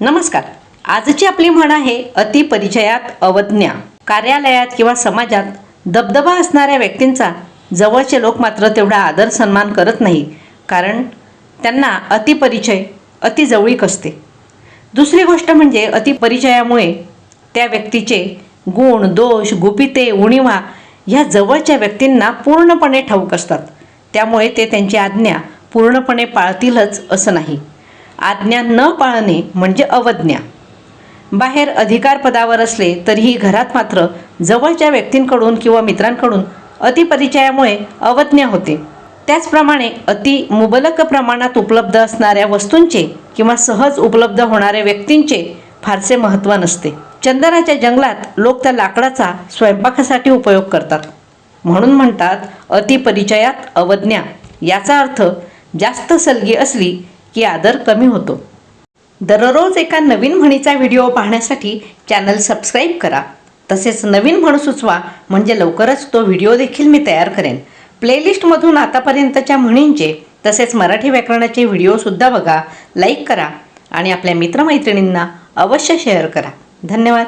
नमस्कार. आजची आपली म्हण आहे अतिपरिचयात अवज्ञा. कार्यालयात किंवा समाजात दबदबा असणाऱ्या व्यक्तींचा जवळचे लोक मात्र तेवढा आदर सन्मान करत नाही कारण त्यांना अतिपरिचय अतिजवळीक असते. दुसरी गोष्ट म्हणजे अतिपरिचयामुळे त्या व्यक्तीचे गुण दोष गुपिते उणिवा ह्या जवळच्या व्यक्तींना पूर्णपणे ठाऊक असतात. त्यामुळे ते त्यांची आज्ञा पूर्णपणे पाळतीलच असं नाही. आज्ञा न पाळणे म्हणजे अवज्ञा. बाहेर अधिकार पदावर असले तरीही घरात मात्र जवळच्या व्यक्तींकडून किंवा मित्रांकडून अतिपरिचयामुळे अवज्ञा होते. त्याचप्रमाणे अति मुबलक प्रमाणात उपलब्ध असणाऱ्या वस्तूंचे किंवा सहज उपलब्ध होणाऱ्या व्यक्तींचे फारसे महत्त्व नसते. चंदनाच्या जंगलात लोक त्या लाकडाचा स्वयंपाकासाठी उपयोग करतात. म्हणून म्हणतात अतिपरिचयात अवज्ञा. याचा अर्थ जास्त सलगी असली की आदर कमी होतो. दररोज एका नवीन म्हणीचा व्हिडिओ पाहण्यासाठी चॅनल सबस्क्राईब करा. तसेच नवीन म्हण सुचवा म्हणजे लवकरच तो व्हिडिओ देखील मी तयार करेन. प्लेलिस्टमधून आतापर्यंतच्या म्हणींचे तसेच मराठी व्याकरणाचे व्हिडिओसुद्धा बघा लाईक करा आणि आपल्या मित्रमैत्रिणींना अवश्य शेअर करा. धन्यवाद.